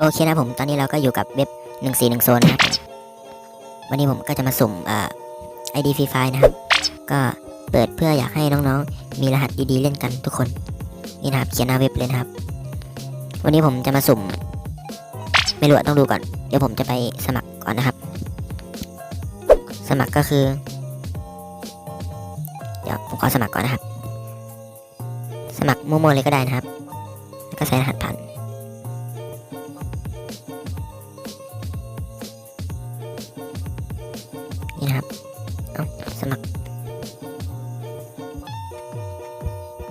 โอเคนะผมตอนนี้เราก็อยู่กับเว็บ 141 โซนนะครับ วันนี้ผมก็จะมาสุ่มเอ่อ ID Free Fire นะครับ ก็เปิดเพื่ออยากให้น้องๆ มีรหัสดีๆเล่นกันทุกคน นี่นะครับเขียนหน้าเว็บเลยนะครับ วันนี้ผมจะมาสุ่ม ไม่รู้ต้องดูก่อน เดี๋ยวผมจะไปสมัครก่อนนะครับ สมัครก็คือ เดี๋ยวผมขอสมัครก่อนนะครับ สมัครมั่วๆเลยก็ได้นะครับแล้วก็ใส่รหัสผ่าน นี่นะครับ เอาสมัคร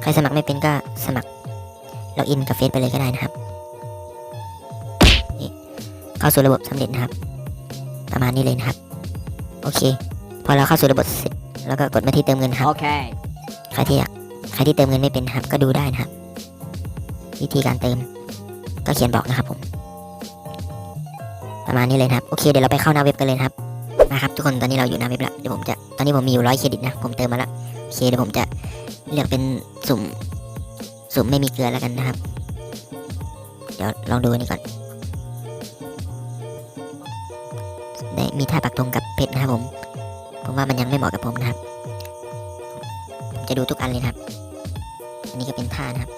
ใครสมัครไม่เป็นก็สมัครล็อกอินกับเฟซไปเลยก็ได้นะครับนี่เข้าสู่ระบบสำเร็จนะครับ ประมาณนี้เลยนะครับ โอเค พอเราเข้าสู่ระบบเสร็จแล้วก็กดมาที่เติมเงินครับ Okay. ใครที่อยาก ใครที่เติมเงินไม่เป็นนะครับก็ดูได้นะครับ วิธีการเติม ก็เขียนบอกนะครับผม ประมาณนี้เลยนะครับ โอเค เดี๋ยวเราไปเข้าหน้าเว็บกันเลยนะครับ นะครับทุกคนตอนนี้เราอยู่หน้าเว็บล้วเดี๋ยวผมจะตอนนี้ผมมีอยู่ร้อยเครดิตนะผมเติมมาล้วโอเคเดี๋ยวผมจะเลือกเป็นสุ่มสุ่มไม่มีเกลือแล้วกันนะครับ เดี๋ยวลองดูอันนี้ก่อนได้มีท่าปักธงกับเพชรนะครับผมผมว่ามันยังไม่เหมาะกับผมนะครับผมจะดูทุกอันเลยครับ อันนี้ก็เป็นท่านะครับ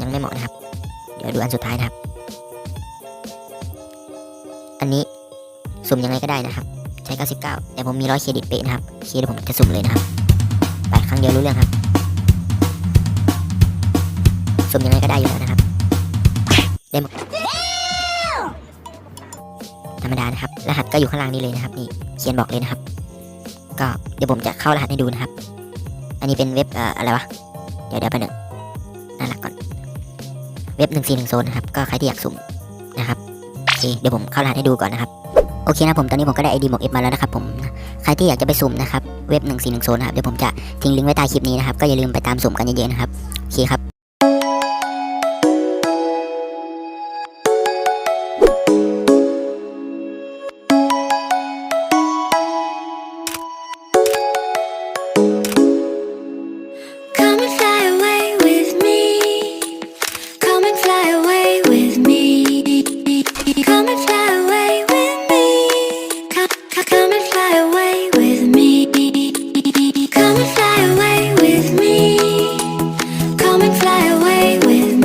ยังไม่เหมาะนะครับ เดี๋ยวดูอันสุดท้ายนะครับ อันนี้ สุ่มยังไงก็ได้นะครับ ใช้ 99 แต่ผมมี100เครดิตเป๊ะนะครับเคเดี๋ยวผมจะสุ่มเลยนะครับไปครั้งเดียวรู้เรื่องครับ สุ่มยังไงก็ได้อยู่แล้วนะครับได้หมดธรรมดานะครับ รหัสก็อยู่ข้างล่างนี้เลยนะครับ นี่เขียนบอกเลยนะครับ ก็เดี๋ยวผมจะเข้ารหัสให้ดูนะครับ อันนี้เป็นเว็บเอ่ออะไรวะ เดี๋ยวเดี๋ยวไปหนึ่งน่ารักก่อน เว็บ141โซนนะครับ ก็ใครที่อยากสุ่มนะครับโอเคเดี๋ยวผมเข้ารหัสให้ดูก่อนนะครับ โอเคนะผมตอนนี้ผมก็ได้ ID หมวก F มาแล้วนะครับผม ใครที่อยากจะไปสุ่มนะครับ เว็บ141โซนนะครับ เดี๋ยวผมจะทิ้งลิงก์ไว้ใต้คลิปนี้นะครับ ก็อย่าลืมไปตามสุ่มกันเยอะๆนะครับ โอเคครับ fly away with